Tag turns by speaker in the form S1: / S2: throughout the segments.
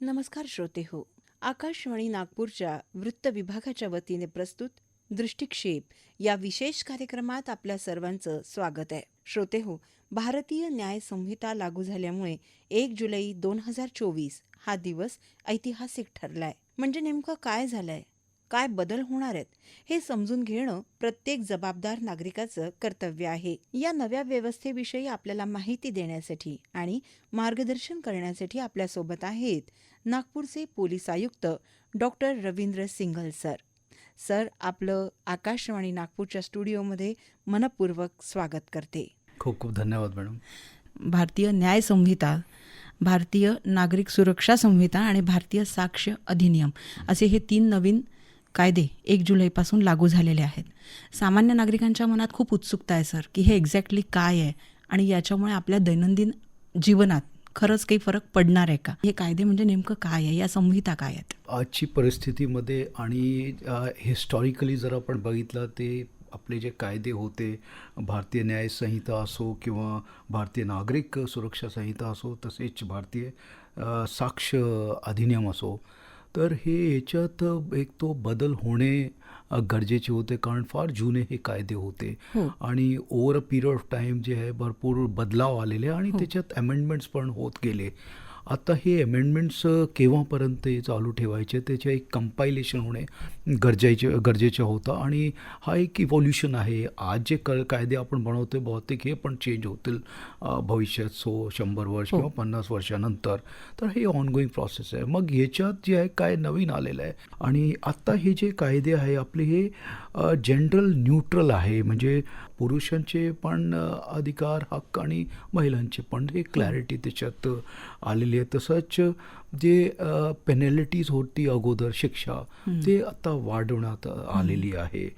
S1: नमस्कार श्रोते हो. आकाशवाणी नागपूरच्या वृत्त विभागाच्या वतीने प्रस्तुत दृष्टिक्षेप या विशेष कार्यक्रमात आपल्या सर्वांचं स्वागत आहे. श्रोते हो भारतीय न्याय संहिता लागू झाल्यामुळे एक जुलै दोन हजार चोवीस हा दिवस ऐतिहासिक ठरलाय. म्हणजे नेमकं काय झालंय? काय बदल होणार आहेत हे समजून घेणं प्रत्येक जबाबदार नागरिकाचं कर्तव्य आहे. या नव्या व्यवस्थेविषयी आपल्याला माहिती देण्यासाठी आणि मार्गदर्शन करण्यासाठी आपल्यासोबत आहेत नागपूरचे पोलीस आयुक्त doctor Ravindra Singhal sir. Sir आपलं आकाशवाणी नागपूरच्या स्टुडिओमध्ये मनपूर्वक स्वागत करते.
S2: खूप खूप धन्यवाद मॅडम.
S1: भारतीय न्याय संहिता भारतीय नागरिक सुरक्षा संहिता आणि भारतीय साक्ष अधिनियम असे हे तीन नवीन कायदे एक जुलैपासून लागू झालेले आहेत. सामान्य नागरिकांच्या मनात खूप उत्सुकता आहे सर की हे एक्झॅक्टली काय आहे आणि याच्यामुळे आपल्या दैनंदिन जीवनात खरंच काही फरक पडणार आहे का? हे कायदे म्हणजे नेमकं काय आहे? या संहिता काय आहेत?
S2: आजची परिस्थितीमध्ये आणि हिस्टॉरिकली जर आपण बघितलं ते आपले जे कायदे होते भारतीय न्याय संहिता असो किंवा भारतीय नागरिक सुरक्षा संहिता असो तसेच भारतीय साक्ष अधिनियम असो तर हे याच्यात एक तो बदल होणे गरजेचे होते कारण फार जुने हे कायदे होते
S1: हो.
S2: आणि over a period of time जे आहे भरपूर बदलाव आलेले आणि
S1: हो.
S2: त्याच्यात अमेंडमेंट्स पण होत गेले आता हे अमेंडमेंट्स केव्हापर्यंत हे चालू ठेवायचे? त्याचे एक कंपायलेशन होणे गरजेचे गरजेचं होतं आणि हा एक इव्हॉल्युशन आहे. आज जे क कायदे आपण बनवतोय बहुतेक हे पण चेंज होतील भविष्यात सो शंभर वर्ष
S1: हो.
S2: किंवा पन्नास वर्षानंतर. तर हे ऑनगोईंग प्रोसेस आहे. मग ह्याच्यात जे आहे काय नवीन आलेलं आहे? आणि आत्ता हे जे कायदे आहे आपले हे जनरल न्यूट्रल आहे. म्हणजे पुरुषांचे पण अधिकार हक्क आणि महिलांचे पण हे क्लॅरिटी त्याच्यात आलेली आहे. तसंच जे पेनॅलिटीज होती अगोदर शिक्षा ते आता वाढवण्यात आलेली आहे.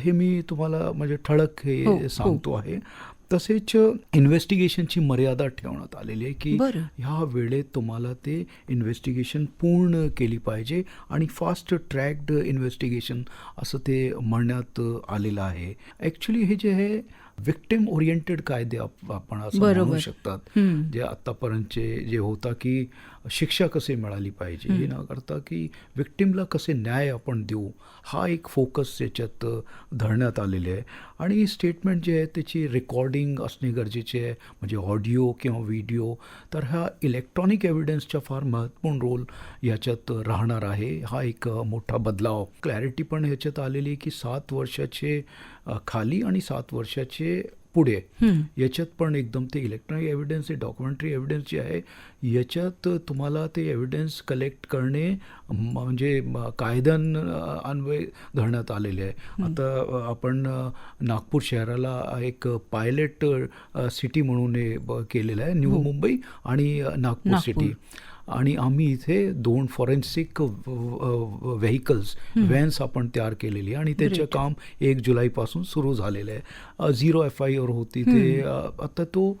S2: हे मी तुम्हाला म्हणजे ठळक
S1: हो, हो.
S2: हे. सांगतो आहे. तसेच इन्व्हेस्टिगेशनची मर्यादा ठेवण्यात आलेली आहे की. ह्या वेळेत तुम्हाला ते इन्व्हेस्टिगेशन पूर्ण केली पाहिजे आणि फास्ट ट्रॅक्ड इन्व्हेस्टिगेशन असं ते म्हणण्यात आलेलं आहे ॲक्च्युली हे जे आहे विक्टिम ओरिएंटेड कायदे आप- आपण असं. म्हणू शकतात. जे आत्तापर्यंतचे जे होता की शिक्षा कशी मिळाली पाहिजे हे न करता की विक्टिमला कसे न्याय आपण देऊ हा एक फोकस याच्यात धरण्यात आलेले आहे. आणि स्टेटमेंट जे आहे त्याची रेकॉर्डिंग असणे गरजेचे आहे. म्हणजे ऑडिओ किंवा व्हिडिओ तर हा इलेक्ट्रॉनिक एव्हिडन्सचा फार महत्त्वपूर्ण रोल याच्यात राहणार आहे. हा एक मोठा बदलाव. क्लॅरिटी पण ह्याच्यात आलेली आहे की सात वर्षाचे खाली आणि सात वर्षाचे पुढे. याच्यात पण एकदम ते इलेक्ट्रॉनिक एव्हिडन्स हे डॉक्युमेंटरी एव्हिडन्स जे आहे याच्यात तुम्हाला ते एव्हिडन्स कलेक्ट करणे म्हणजे कायद्यान अ, अन्वय धरण्यात आलेले आहे. आता आपण नागपूर शहराला एक पायलट सिटी म्हणून हे केलेलं आहे न्यू मुंबई आणि नागपूर. सिटी आणि आम्ही इथे दोन फॉरेन्सिक व्हेकल्स व्हॅन्स आपण तयार केलेली आणि त्याचं. काम एक जुलैपासून सुरू झालेलं आहे. झिरो एफ आय आर होती ते आता तो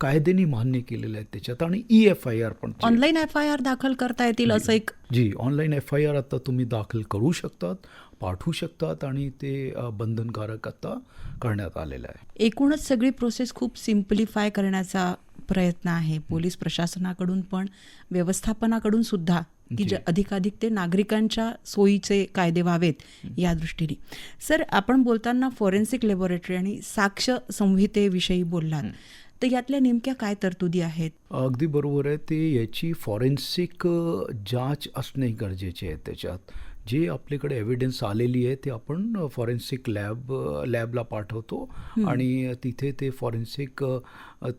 S2: कायद्याने मान्य केलेलं आहे त्याच्यात आणि ई एफ आय आर पण
S1: ऑनलाईन एफ आय आर दाखल करता येतील असं एक
S2: जी ऑनलाईन एफ आय आर आता तुम्ही दाखल करू शकतात पाठवू शकतात आणि ते बंधनकारक आता करण्यात आलेलं आहे.
S1: एकूणच सगळी प्रोसेस खूप सिम्प्लिफाय करण्याचा प्रयत्न आहे. पोलीस प्रशासनाकडून पण व्यवस्थापनाकडून सुद्धा की
S2: जी.
S1: अधिकाधिक ते नागरिकांच्या सोयीचे कायदे व्हावेत या दृष्टीने. सर आपण बोलताना फॉरेन्सिक लॅबोरेटरी आणि साक्ष संहितेविषयी बोललात. तर यातल्या नेमक्या काय तरतुदी आहेत?
S2: अगदी बरोबर आहे. ते याची फॉरेन्सिक जांच असणे गरजेचे आहे त्याच्यात. जे आपल्याकडे एव्हिडन्स आलेली आहे ते आपण फॉरेन्सिक लॅब लॅबला पाठवतो. आणि तिथे ते फॉरेन्सिक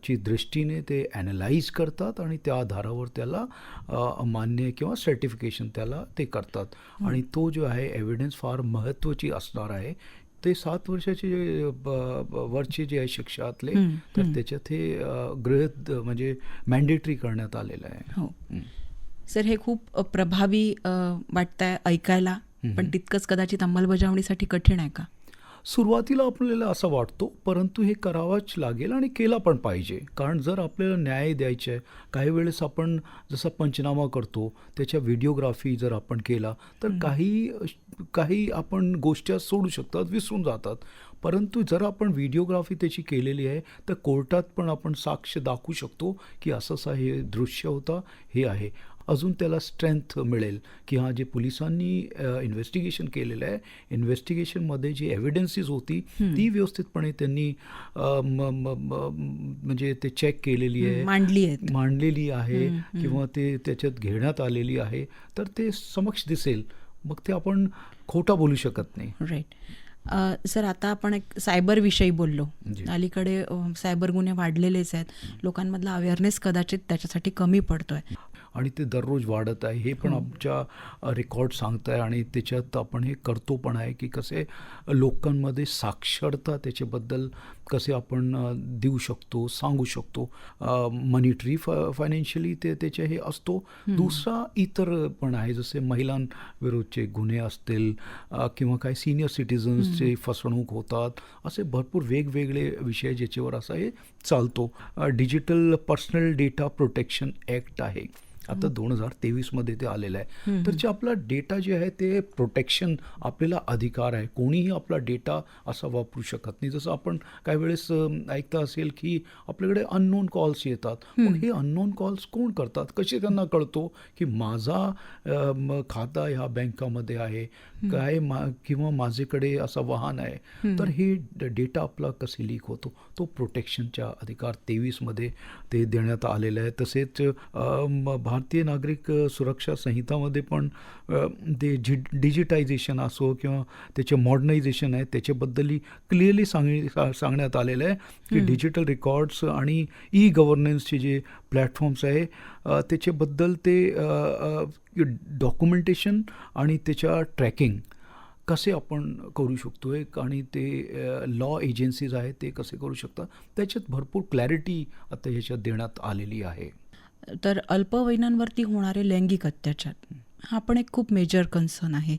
S2: ची दृष्टीने ते ॲनालाइज करतात आणि त्या आधारावर त्याला मान्य किंवा सर्टिफिकेशन त्याला ते करतात. आणि तो जो आहे एव्हिडन्स फार महत्त्वाची असणार आहे. ते सात वर्षाचे जे वरचे जे आहे शिक्षातले तर. त्याच्यात हे गृह म्हणजे मॅन्डेटरी करण्यात आलेलं आहे.
S1: हं. सर हे खूप प्रभावी वाटतंय ऐकायला पण. तितकंच कदाचित अंमलबजावणीसाठी कठीण आहे का?
S2: सुरुवातीला आपल्याला असं वाटतो परंतु हे करावाच लागेल आणि केला पण पाहिजे. कारण जर आपल्याला न्याय द्यायचा आहे काही वेळेस आपण जसा पंचनामा करतो त्याच्या व्हिडिओग्राफी जर आपण केला तर काही काही आपण गोष्टी सोडू शकतात विसरून जातात. परंतु जर आपण व्हिडिओग्राफी त्याची केलेली आहे तर कोर्टात पण आपण साक्ष दाखवू शकतो की असं असं हे दृश्य होता हे आहे. अजून त्याला स्ट्रेंथ मिळेल. की हा जे पोलिसांनी इन्व्हेस्टिगेशन केलेलं आहे इन्व्हेस्टिगेशनमध्ये जी एव्हिडन्सीज होती ती व्यवस्थितपणे त्यांनी म्हणजे ते चेक केलेली आहे
S3: मांडली आहेत.
S2: मांडलेली आहे किंवा ते त्याच्यात घेण्यात आलेली आहे तर ते समक्ष दिसेल. मग ते आपण खोटा बोलू शकत नाही.
S1: राईट सर आता आपण एक सायबर विषयी बोललो. अलीकडे सायबर गुन्हे वाढलेलेच आहेत. लोकांमधला अवेअरनेस कदाचित त्याच्यासाठी कमी पडतोय.
S2: आणि ते दररोज वाढत आहे. हे पण आमच्या रेकॉर्ड सांगत आहे आणि त्याच्यात आपण हे करतो पण आहे की कसे लोकांमध्ये साक्षरता त्याच्याबद्दल कसे आपण देऊ शकतो सांगू शकतो. मनिटरी फायनान्शियली ते त्याचे हे असतो. दुसरा इतर पण आहे. जसे महिलांविरुद्धचे गुन्हे असतील किंवा काही सिनियर सिटीजन्सचे फसवणूक होतात असे भरपूर वेगवेगळे विषय ज्याच्यावर असं हे चालतो. Digital personal data protection act आहे. आता दोन हजार तेवीसमध्ये ते आलेलं आहे. तर जे आपला डेटा जे आहे ते प्रोटेक्शन आपल्याला अधिकार आहे. कोणीही आपला डेटा असा वापरू शकत नाही. जसं आपण काही वेळेस ऐकता असेल की आपल्याकडे अननोन कॉल्स येतात. मग हे अननोन कॉल्स कोण करतात? कसे त्यांना कळतो की माझा खाता ह्या बँकामध्ये आहे? काय मा किंवा माझ्याकडे असं वाहन आहे? तर हे डेटा आपला कसे लीक होतो? तो प्रोटेक्शनच्या अधिकार तेवीसमध्ये ते देण्यात आलेलं आहे. तसेच भारतीय नागरिक सुरक्षा संहितामध्ये पण ते जि डिजिटायझेशन असो किंवा त्याचे मॉडर्नायझेशन आहे त्याच्याबद्दलही क्लिअरली सांग सांगण्यात आलेलं आहे की डिजिटल रेकॉर्ड्स आणि ई गव्हर्नन्सचे जे प्लॅटफॉर्म्स आहे त्याच्याबद्दल ते डॉक्युमेंटेशन आणि त्याच्या ट्रॅकिंग कसे आपण करू शकतो एक आणि ते लॉ एजन्सीज आहेत ते कसे करू शकतात त्याच्यात भरपूर क्लॅरिटी आता ह्याच्यात देण्यात आलेली आहे.
S1: तर अल्पवयीनांवरती होणारे लैंगिक अत्याचार हा पण एक खूप मेजर कन्सर्न आहे.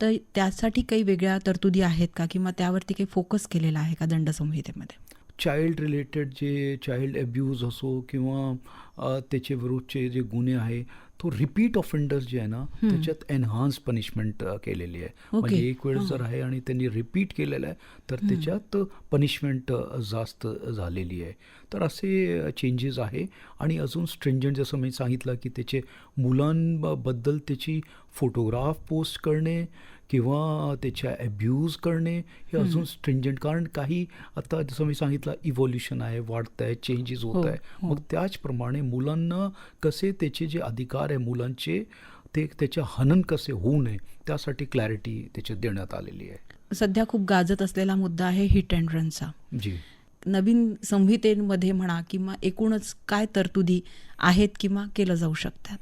S1: तर त्यासाठी काही वेगळ्या तरतुदी आहेत का? किंवा त्यावरती काही फोकस केलेला आहे का दंडसंहितेमध्ये
S2: चाइल्ड रिलेटेड जे चाइल्ड अब्यूज असो किंवा त्याचे विरुद्धचे जे गुन्हे आहे तो रिपीट ऑफेंडर्स जे आहे ना त्याच्यात एनहान्स पनिशमेंट केलेली आहे. म्हणजे एक वेळ जर आहे आणि त्यांनी रिपीट केलेलं आहे तर त्याच्यात पनिशमेंट जास्त झालेली आहे. तर असे चेंजेस आहे. आणि अजून स्ट्रिंजंट जसं मी सांगितलं की त्याचे मुलांबद्दल त्याची फोटोग्राफ पोस्ट करणे किंवा त्याच्या अब्यूज करणे हे अजून स्ट्रिंजंट कारण काही आता जसं मी सांगितलं इव्होल्युशन आहे वाढत आहे चेंजेस होत आहे मग त्याचप्रमाणे मुलांना कसे त्याचे जे अधिकार आहे मुलांचे ते त्याचे हनन कसे होऊ नये त्यासाठी क्लॅरिटी त्याच्यात देण्यात आलेली आहे.
S1: सध्या खूप गाजत असलेला मुद्दा आहे हिट अँड रनचा
S2: जी.
S1: नवीन संहितेमध्ये म्हणा किंवा एकूणच काय तरतुदी आहेत किंवा केलं जाऊ शकतात?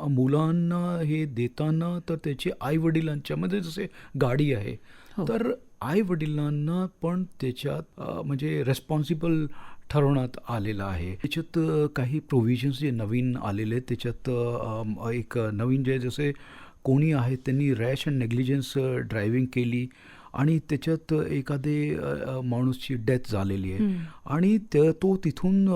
S2: मुलांना हे देताना तर त्याचे आई वडिलांच्या म्हणजे जसे गाडी आहे
S1: हो.
S2: तर आई वडिलांना पण त्याच्यात म्हणजे रेस्पॉन्सिबल ठरवण्यात आलेलं आहे. त्याच्यात काही प्रोव्हिजन्स जे नवीन आलेले आहेत त्याच्यात एक नवीन जे जसे कोणी आहे त्यांनी रॅश अँड नेग्लिजन्स ड्रायव्हिंग केली. आणि त्याच्यात एखादे माणूसची डेथ झालेली आहे. आणि ते तिथून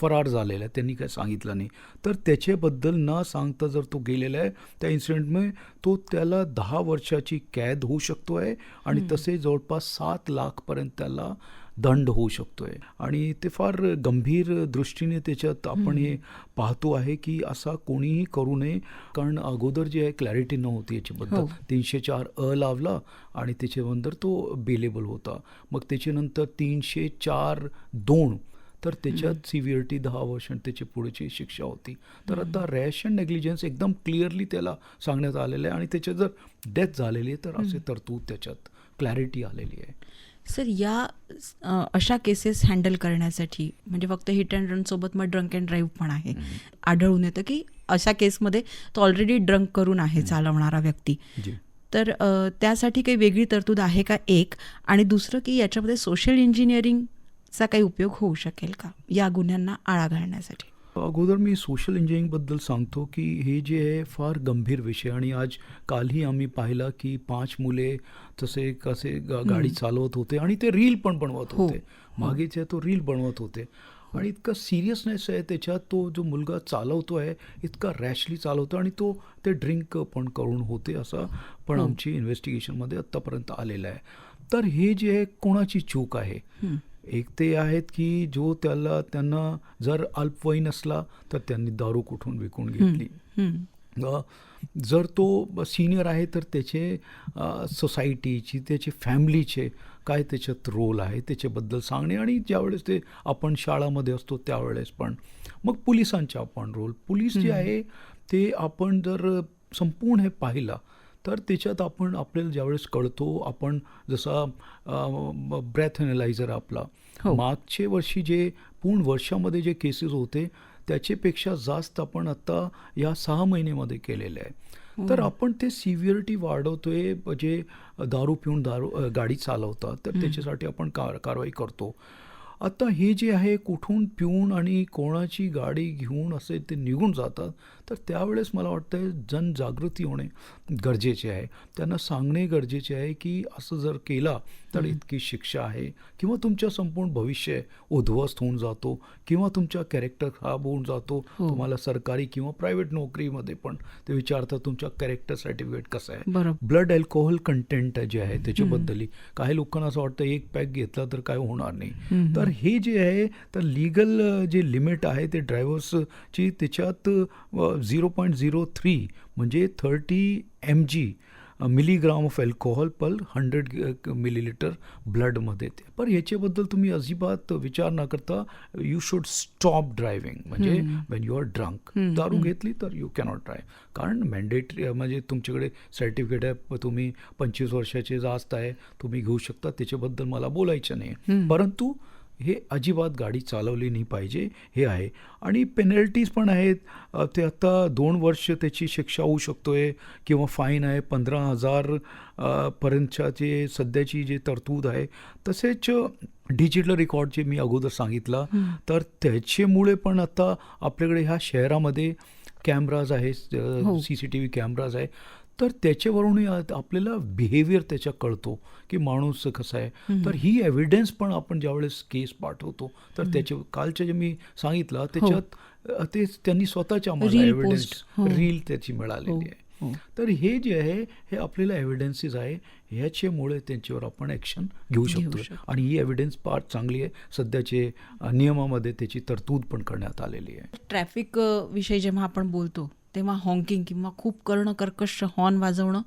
S2: फरार झालेला आहे. त्यांनी काय सांगितलं नाही. तर त्याच्याबद्दल न सांगता जर तो गेलेला आहे त्या इन्सिडेंटमुळे तो त्याला दहा वर्षाची कैद होऊ शकतो आहे. आणि तसे जवळपास सात लाखपर्यंत त्याला दंड होऊ शकतो आहे आणि ते फार गंभीर दृष्टीने त्याच्यात आपण हे पाहतो आहे की असा कोणीही करू नये. कारण अगोदर जे आहे क्लॅरिटी नव्हती याच्याबद्दल.
S1: हो.
S2: तीनशे चार अ लावला आणि त्याच्यानंतर तो बेलेबल होता. मग त्याच्यानंतर तीनशे चार दोन तर त्याच्यात सिव्हिअरिटी दहा वर्ष आणि त्याची पुढची शिक्षा होती. तर आता रॅश अँड नेग्लिजन्स एकदम क्लिअरली त्याला सांगण्यात आलेलं आहे आणि त्याच्यात जर डेथ झालेली आहे तर असे तरतूद त्याच्यात क्लॅरिटी आलेली आहे.
S1: सर या अशा केसेस हँडल करण्यासाठी म्हणजे फक्त हिट अँड रन सोबत मग ड्रंक अँड ड्राईव्ह पण आहे. आढळून येतं की अशा केसमध्ये तो ऑलरेडी ड्रंक करून आहे चालवणारा व्यक्ती. तर त्यासाठी काही वेगळी तरतूद आहे का? एक. आणि दुसरं की याच्यामध्ये सोशल इंजिनिअरिंगचा काही उपयोग होऊ शकेल का? या गुन्ह्यांना आळा घालण्यासाठी.
S2: अगोदर मी सोशल इंजिनिअरिंगबद्दल सांगतो की हे जे आहे फार गंभीर विषय आणि आज कालही आम्ही पाहिला की पाच मुले तसे कसे गा- गाडी चालवत होते आणि ते रील पण बनवत
S1: हो.
S2: होते मागेचे तो रील बनवत होते आणि इतका सिरियसनेस आहे त्याच्यात तो जो मुलगा चालवतो आहे इतका रॅशली चालवतो आणि तो ते ड्रिंक पण करून होते असं पण
S1: हो.
S2: आमची इन्व्हेस्टिगेशनमध्ये आत्तापर्यंत आलेलं आहे तर हे जे आहे कोणाची चूक आहे. एक ते आहेत की जो त्याला त्यांना जर अल्पवयीन असला तर त्यांनी दारू कुठून विकून घेतली? जर तो सिनियर आहे तर त्याचे सोसायटीची त्याचे फॅमिलीचे काय त्याच्यात रोल आहे त्याच्याबद्दल सांगणे आणि ज्यावेळेस ते आपण शाळामध्ये असतो त्यावेळेस पण. मग पोलिसांचा आपण रोल पोलीस जे आहे ते आपण जर संपूर्ण हे पाहिला तर त्याच्यात आपण आपल्याला ज्यावेळेस कळतो आपण जसा ब्रेथ अनालायझर आपला.
S1: हो.
S2: मागचे वर्षी जे पूर्ण वर्षामध्ये जे केसेस होते त्याच्यापेक्षा जास्त आपण आता या सहा महिन्यामध्ये केलेले आहे. तर आपण ते सिव्हिअरिटी वाढवतोय जे दारू पिऊन दारू गाडी चालवतात तर त्याच्यासाठी आपण कार कारवाई करतो. आता हे जे आहे कुठून पिऊन आणि कोणाची गाडी घेऊन असे ते निघून जातात तर त्यावेळेस मला वाटतं जनजागृती होणे गरजेचे आहे. त्यांना सांगणे गरजेचे आहे की असं जर केला तर इतकी शिक्षा आहे किंवा तुमच्या संपूर्ण भविष्य उद्ध्वस्त होऊन जातो किंवा तुमचा कॅरेक्टर खराब होऊन जातो.
S1: हो.
S2: तुम्हाला सरकारी किंवा प्रायव्हेट नोकरीमध्ये पण ते विचारतात तुमच्या कॅरेक्टर सर्टिफिकेट कसं आहे. ब्लड अल्कोहोल कंटेंट जे आहे त्याच्याबद्दल काही लोकांना असं वाटतं एक पॅक घेतला तर काय होणार नाही. तर हे जे आहे तर लिगल जे लिमिट आहे ते ड्रायव्हर्सची त्याच्यात झिरो पॉईंट झिरो थ्री म्हणजे thirty M G milligram of alcohol per hundred millilitre ब्लडमध्ये ते पण ह्याच्याबद्दल तुम्ही अजिबात विचार न करता यू शुड स्टॉप ड्रायव्हिंग म्हणजे वेन यू आर ड्रंक दारू. घेतली तर यू कॅनॉट ड्राईव्ह कारण मॅन्डेटरी म्हणजे तुमच्याकडे सर्टिफिकेट आहे तुम्ही पंचवीस वर्षाचे जास्त आहे तुम्ही घेऊ शकता त्याच्याबद्दल मला बोलायचं नाही. परंतु हे अजिबात गाडी चालवली नाही पाहिजे हे आहे आणि पेनल्टीज पण आहेत ते आता दोन वर्ष त्याची शिक्षा होऊ शकतोय किंवा फाईन आहे पंधरा हजार पर्यंतच्या जे सध्याची जे तरतूद आहे तसेच डिजिटल रेकॉर्ड जे मी अगोदर सांगितलं. तर त्याच्यामुळे पण आता आपल्याकडे ह्या शहरामध्ये कॅमेराज आहे. C C T V cameras आहे तर त्याच्यावरूनही आपल्याला बिहेवियर त्याच्या कळतो की माणूस कसा आहे. तर ही एव्हिडन्स पण आपण ज्यावेळेस केस पाठवतो तर त्याच्या कालच्या जे मी सांगितलं त्याच्यात अ, ते त्यांनी स्वतःच्या आम्हाला एव्हिडन्स.
S1: हो.
S2: रील त्याची मिळालेली
S1: हो,
S2: आहे
S1: हो.
S2: तर हे जे आहे हे आपल्याला एव्हिडन्सेस आहे ह्याच्यामुळे त्यांच्यावर आपण ॲक्शन घेऊ शकतो. आणि ही एव्हिडन्स पार्ट चांगली आहे सध्याचे नियमामध्ये त्याची तरतूद पण करण्यात आलेली आहे
S1: ट्रॅफिक विषयी जेव्हा आपण बोलतो तेव्हा हॉंकिंग किंवा खूप कर्णकर्कश हॉर्न वाजवणं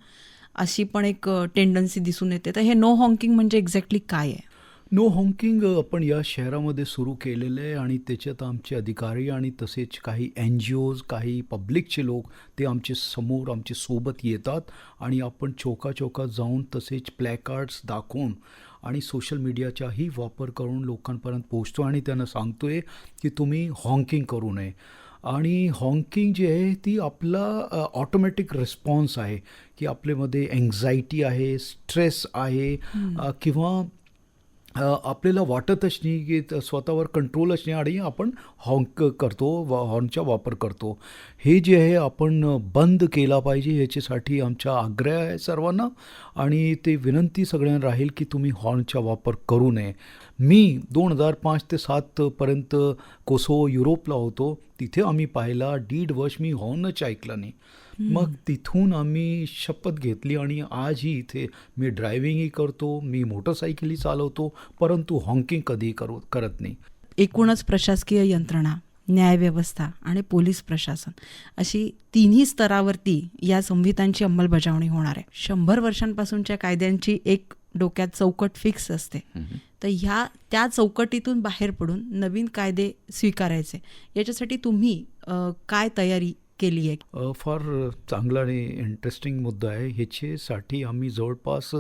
S1: अशी पण एक टेंडन्सी दिसून येते. तर हे नो हॉंकिंग म्हणजे एक्झॅक्टली काय आहे?
S2: नो हॉंकिंग आपण या शहरामध्ये सुरू केलेलं आहे आणि त्याच्यात आमचे अधिकारी आणि तसेच काही एन जी ओज काही पब्लिकचे लोक ते आमचे समोर आमचे सोबत येतात आणि आपण चौकाचौकात जाऊन तसेच प्लॅकार्ड्स दाखवून आणि सोशल मीडियाचाही वापर करून लोकांपर्यंत पोहोचतो आणि त्यांना सांगतो आहे की तुम्ही हॉंकिंग करू नये. आणि हॉंकिंग जी आहे ती आपला ऑटोमॅटिक रिस्पॉन्स आहे. की आपल्यामध्ये एन्झायटी आहे स्ट्रेस आहे किंवा आपल्याला वाटतच नाही की स्वतःवर कंट्रोलच नाही आणि आपण हॉर्न करतो वा हॉर्नचा वापर करतो. हे जे आहे आपण बंद केला पाहिजे याच्यासाठी आमचा आग्रह आहे सर्वांना आणि ते विनंती सगळ्यांना राहील की तुम्ही हॉर्नचा वापर करू नये. मी दोन हजार पाच ते सातपर्यंत कोसो युरोपला होतो. तिथे आम्ही पाहिला दीड वर्ष मी हॉर्नच ऐकला नाही. मग तिथून आम्ही शपथ घेतली आणि आजही इथे मी ड्रायव्हिंगही करतो मी मोटरसायकलही चालवतो परंतु हॉंकिंग कधीही करू करत नाही.
S1: एकूणच प्रशासकीय यंत्रणा न्यायव्यवस्था आणि पोलीस प्रशासन अशी तिन्ही स्तरावरती या संहितांची अंमलबजावणी होणार आहे. शंभर वर्षांपासूनच्या कायद्यांची एक डोक्यात चौकट फिक्स असते. तर ह्या त्या चौकटीतून बाहेर पडून नवीन कायदे स्वीकारायचे. याच्यासाठी तुम्ही काय तयारी केली आहे?
S2: फार चांगला आणि इंटरेस्टिंग मुद्दा आहे. ह्याच्यासाठी आम्ही जवळपास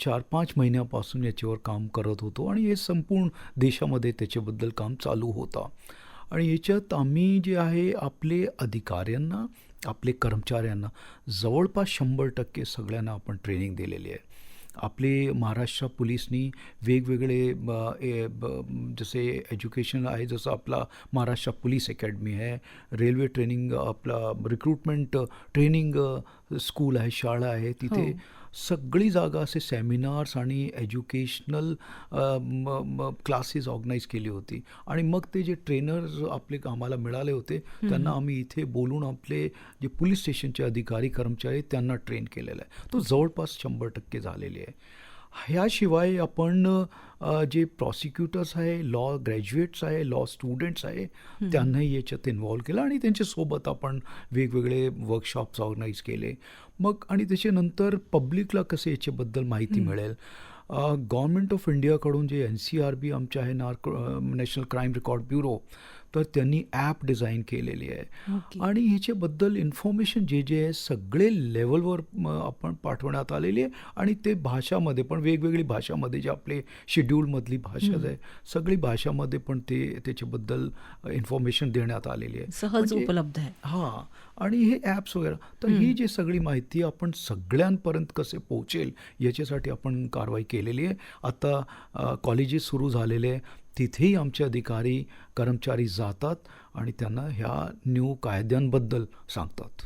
S2: चार पाच महिन्यापासून याच्यावर काम करत होतो आणि हे संपूर्ण देशामध्ये त्याच्याबद्दल काम चालू होता. आणि याच्यात आम्ही जे आहे आपले अधिकाऱ्यांना आपले कर्मचाऱ्यांना जवळपास शंभर टक्के सगळ्यांना आपण ट्रेनिंग दिलेली आहे. आपले महाराष्ट्र पोलीसनी वेगवेगळे जसे एज्युकेशन आहे जसं आपला महाराष्ट्र पोलीस अकॅडमी आहे रेल्वे ट्रेनिंग आपला रिक्रुटमेंट ट्रेनिंग स्कूल आहे शाळा आहे तिथे
S1: हो.
S2: सगळी जागा असे सेमिनार्स आणि एज्युकेशनल क्लासेस ऑर्गनाईज केली होती. आणि मग ते जे ट्रेनर्स आपले आम्हाला मिळाले होते त्यांना आम्ही इथे बोलून आपले जे पोलीस स्टेशनचे अधिकारी कर्मचारी त्यांना ट्रेन केलेला आहे. तो जवळपास शंभर टक्के झालेली आहे. ह्याशिवाय आपण जे प्रॉसिक्युटर्स आहे लॉ ग्रॅज्युएट्स आहे लॉ स्टुडंट्स आहे त्यांनाही याच्यात इन्व्हॉल्व केलं आणि त्यांच्यासोबत आपण वेगवेगळे वर्कशॉप्स ऑर्गनाईज केले. मग आणि त्याच्यानंतर पब्लिकला कसे याच्याबद्दल माहिती मिळेल? गव्हर्नमेंट ऑफ इंडियाकडून जे एन सी आर बी आमचे आहे narco national crime record bureau तर त्यांनी ॲप डिझाईन केलेली आहे. आणि ह्याच्याबद्दल इन्फॉर्मेशन जे जे आहे सगळे लेवलवर आपण पाठवण्यात आलेली आहे. आणि ते भाषामध्ये पण वेगवेगळी भाषामध्ये जे आपले शेड्यूलमधली भाषा आहे सगळी भाषामध्ये पण ते त्याच्याबद्दल इन्फॉर्मेशन देण्यात आलेली आहे.
S1: सहज
S2: म्हणजे-
S1: उपलब्ध आहे.
S2: हां. आणि हे ॲप्स वगैरे तर ही जी सगळी माहिती आपण सगळ्यांपर्यंत कसे पोहोचेल याच्यासाठी आपण कारवाई केलेली आहे. आता कॉलेजेस सुरू झालेले आहे. तिथेही आमचे अधिकारी कर्मचारी जातात आणि त्यांना ह्या न्यू कायद्यांबद्दल सांगतात.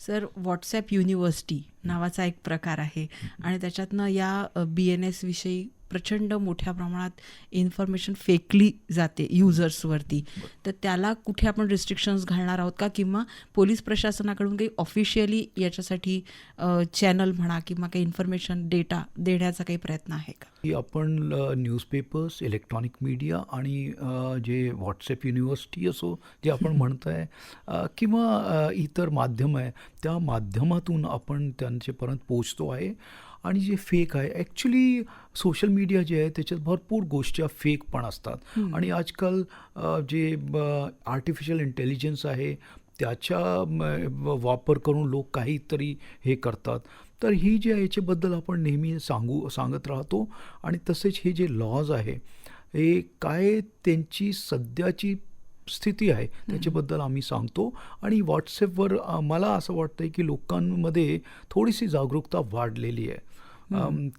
S1: सर व्हॉट्सॲप युनिव्हर्सिटी नावाचा एक प्रकार आहे. आणि त्याच्यातनं या बी एन एस विषयी प्रचंड मोठ्या प्रमाणात इन्फॉर्मेशन फेकली जाते युजर्सवरती तर त्याला कुठे आपण रिस्ट्रिक्शन्स घालणार आहोत का? किंवा पोलीस प्रशासनाकडून काही ऑफिशियली याच्यासाठी चॅनल म्हणा किंवा काही इन्फॉर्मेशन डेटा देण्याचा काही प्रयत्न आहे का?
S2: की आपण न्यूजपेपर्स इलेक्ट्रॉनिक मीडिया आणि जे व्हॉट्सॲप युनिव्हर्सिटी असो जे आपण म्हणताय अ, किंवा इतर माध्यम आहे त्या माध्यमातून आपण त्यांच्यापर्यंत पोचतो आहे. आणि जे फेक आहे ॲक्च्युली सोशल मीडिया जे आहे त्याच्यात भरपूर गोष्टी फेक पण असतात. आणि आजकाल जे आर्टिफिशियल इंटेलिजन्स आहे त्याच्या वापर करून लोक काहीतरी हे करतात. तर ही जी आहे याच्याबद्दल आपण नेहमी सांगू सांगत राहतो. आणि तसेच हे जे लॉज आहे हे काय त्यांची सध्याची स्थिती आहे. त्याच्याबद्दल आम्ही सांगतो. आणि व्हॉट्सॲपवर मला असं वाटतं की लोकांमध्ये थोडीशी जागरूकता वाढलेली आहे.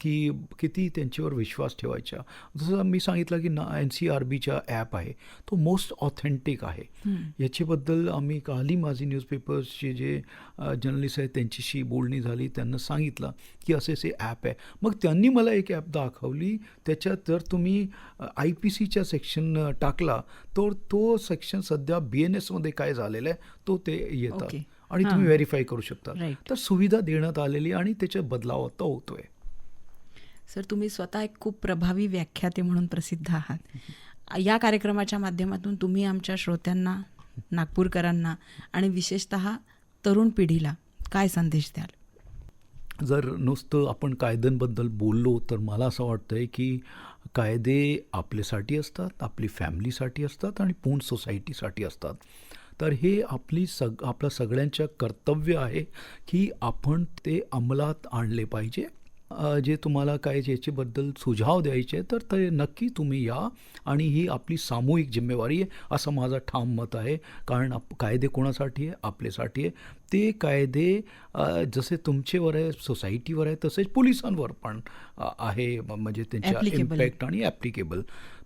S2: की किती त्यांच्यावर विश्वास ठेवायचा. जसं मी सांगितलं की ना एन सी आर बीचा ॲप आहे तो मोस्ट ऑथेंटिक आहे. याच्याबद्दल आम्ही कालही माझी न्यूजपेपर्सचे जे जर्नलिस्ट आहेत त्यांच्याशी बोलणी झाली त्यांना सांगितलं की असे असे ॲप आहे. मग त्यांनी मला एक ॲप दाखवली त्याच्यात जर तुम्ही आय पी सीच्या सेक्शन टाकला तर तो सेक्शन सध्या बी एन एसमध्ये काय झालेला आहे तो ते येतात. आणि तुम्ही. व्हेरीफाय करू शकता. तर सुविधा देण्यात आलेली आणि त्याच्यात बदलाव आता होतोय.
S1: सर तुम्ही स्वतः एक खूप प्रभावी व्याख्याते म्हणून प्रसिद्ध आहात. या कार्यक्रमाच्या माध्यमातून तुम्ही आमच्या श्रोत्यांना नागपूरकरांना आणि विशेषत तरुण पिढीला काय संदेश द्याल?
S2: जर नुसतं आपण कायद्यांबद्दल बोललो तर मला असं वाटतं आहे की कायदे आपल्यासाठी असतात आपली फॅमिलीसाठी असतात आणि पूर्ण सोसायटीसाठी असतात. तर हे आपली सग आपलं सगळ्यांचं कर्तव्य आहे की आपण ते अंमलात आणले पाहिजे. जे तुम्हाला काय याच्याबद्दल सुझाव द्यायचे तर ते नक्की तुम्ही या आणि ही आपली सामूहिक जिम्मेवारी आहे असं माझं ठाम मत आहे. कारण आप कायदे कोणासाठी आहे? आपल्यासाठी आहे. ते कायदे जसे तुमचेवर आहे सोसायटीवर आहे तसेच पोलिसांवर पण आहे. म्हणजे त्यांच्या. इम्पॅक्ट आणि ॲप्लिकेबल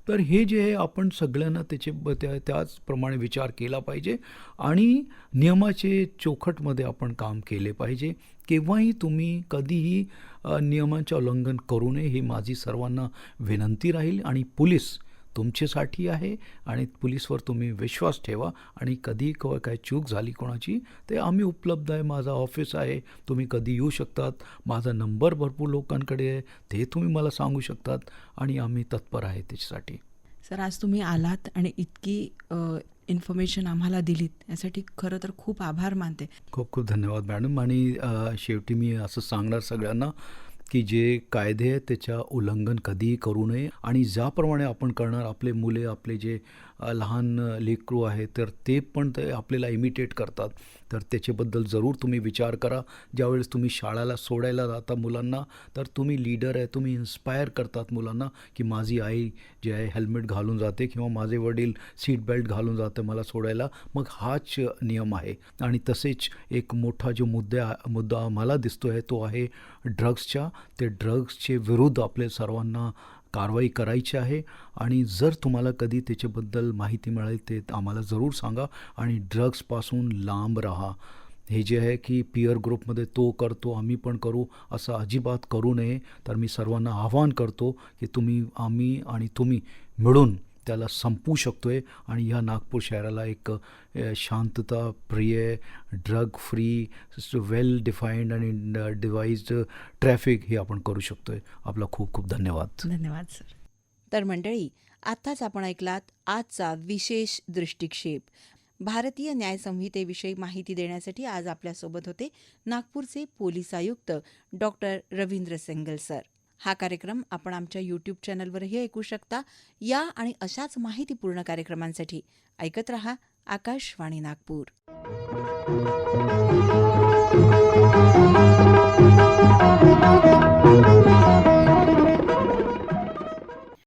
S2: तर हे जे आहे आपण सगळ्यांना त्याचे त्या त्याचप्रमाणे विचार केला पाहिजे आणि नियमाचे चौखटमध्ये आपण काम केले पाहिजे. केव्हाही तुम्ही कधीही नियमांचे उल्लंघन करू नये ही माझी सर्वांना विनंती राहील आणि पोलीस तुमच्यासाठी आहे आणि पोलीसवर तुम्ही विश्वास ठेवा आणि कधी क काय चूक झाली कोणाची ते आम्ही उपलब्ध आहे. माझा ऑफिस आहे. तुम्ही कधी येऊ शकतात. माझा नंबर भरपूर लोकांकडे आहे. ते तुम्ही मला सांगू शकतात आणि आम्ही तत्पर आहे त्याच्यासाठी.
S1: सर आज तुम्ही आलात आणि इतकी इन्फॉर्मेशन आम्हाला दिलीत यासाठी खरं तर खूप आभार मानते.
S2: खूप खूप धन्यवाद मॅडम आणि शेवटी मी असं सांगणार सगळ्यांना की जे कायदे आहेत त्याच्या उल्लंघन कधीही करू नये आणि ज्याप्रमाणे आपण करणार आपले मुले आपले जे लहान लेकरू आहे तर ते पण ते आपल्याला इमिटेट करतात. तर त्याच्याबद्दल जरूर तुम्ही विचार करा. ज्यावेळेस तुम्ही शाळेला सोडायला जाता मुलांना तर तुम्ही लीडर आहे तुम्ही इन्स्पायर करतात मुलांना की माझी आई जे आहे हेल्मेट घालून जाते किंवा माझे वडील सीट बेल्ट घालून जाते मला सोडायला मग हाच नियम आहे. आणि तसेच एक मोठा जो मुद्दा मुद्दा मला दिसतो आहे तो आहे ड्रग्सच्या ते ड्रग्सचे विरुद्ध आपल्या सर्वांना कारवाई करायची आहे आणि जर तुम्हाला कधी त्याच्याबद्दल माहिती मिळेल ते आम्हाला जरूर सांगा आणि ड्रग्सपासून लांब राहा. हे जे आहे की पिअर ग्रुपमध्ये तो करतो आम्ही पण करू असं अजिबात करू नये. तर मी सर्वांना आवाहन करतो की तुम्ही आम्ही आणि तुम्ही मिळून त्याला संपवू शकतो आहे आणि ह्या नागपूर शहराला एक शांतता प्रिय ड्रग फ्री वेल डिफाईंड आणि डिवाइज्ड ट्रॅफिक हे आपण करू शकतो आहे आपला खूप खूप धन्यवाद.
S4: धन्यवाद सर.
S1: तर मंडळी आत्ताच आपण ऐकलात आजचा विशेष दृष्टिक्षेप. भारतीय न्याय संहितेविषयी माहिती देण्यासाठी आज आपल्यासोबत होते नागपूरचे पोलीस आयुक्त डॉक्टर रवींद्र सेंगल सर. हा कार्यक्रम आपण आमच्या यूट्यूब चॅनलवरही ऐकू शकता या आणि अशाच माहितीपूर्ण कार्यक्रमांसाठी ऐकत रहा आकाशवाणी नागपूर Thank you.